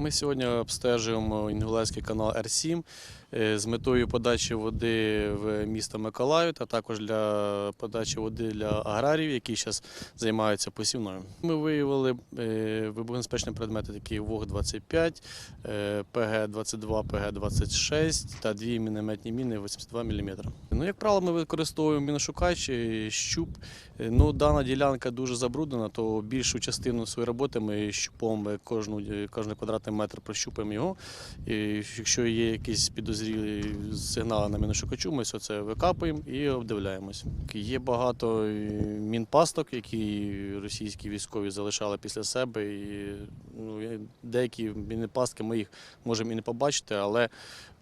Ми сьогодні обстежуємо Інгулецький канал Р7 е, з метою подачі води в місто Миколаїв та також для подачі води для аграріїв, які зараз займаються посівною. Ми виявили е, вибухонебезпечні предмети, такі ВОГ-25, е, ПГ-22, ПГ-26 та дві мінометні міни 82 мм. Ну, як правило, ми використовуємо міношукач, е, щуп. Е, Ну, дана ділянка дуже забруднена, то більшу частину своєї роботи ми щупом е, кожну, е, кожен квадратний метр прощупаємо його. І якщо є якісь підозрілі сигнали на міношукачу, ми все це викапуємо і обдивляємось. Є багато мінпасток, які російські військові залишали після себе. І, ну, деякі мінпастки ми їх можемо і не побачити, але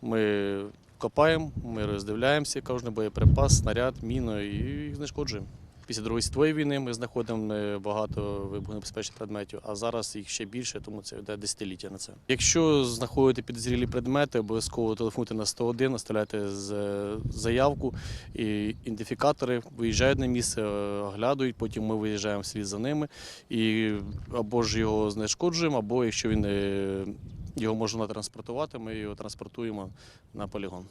ми копаємо, ми роздивляємося кожен боєприпас, снаряд, міну і їх знешкоджуємо. Після Другої світової війни ми знаходимо е, багато вибухонебезпечних предметів, а зараз їх ще більше, тому це йде десятиліття на це. Якщо знаходите підозрілі предмети, обов'язково телефонуйте на 101, оставляйте з- заявку. І ідентифікатори виїжджають на місце, е, оглядують, потім ми виїжджаємо вслід за ними і або ж його знешкоджуємо, або якщо він е, його можна транспортувати, ми його транспортуємо на полігон.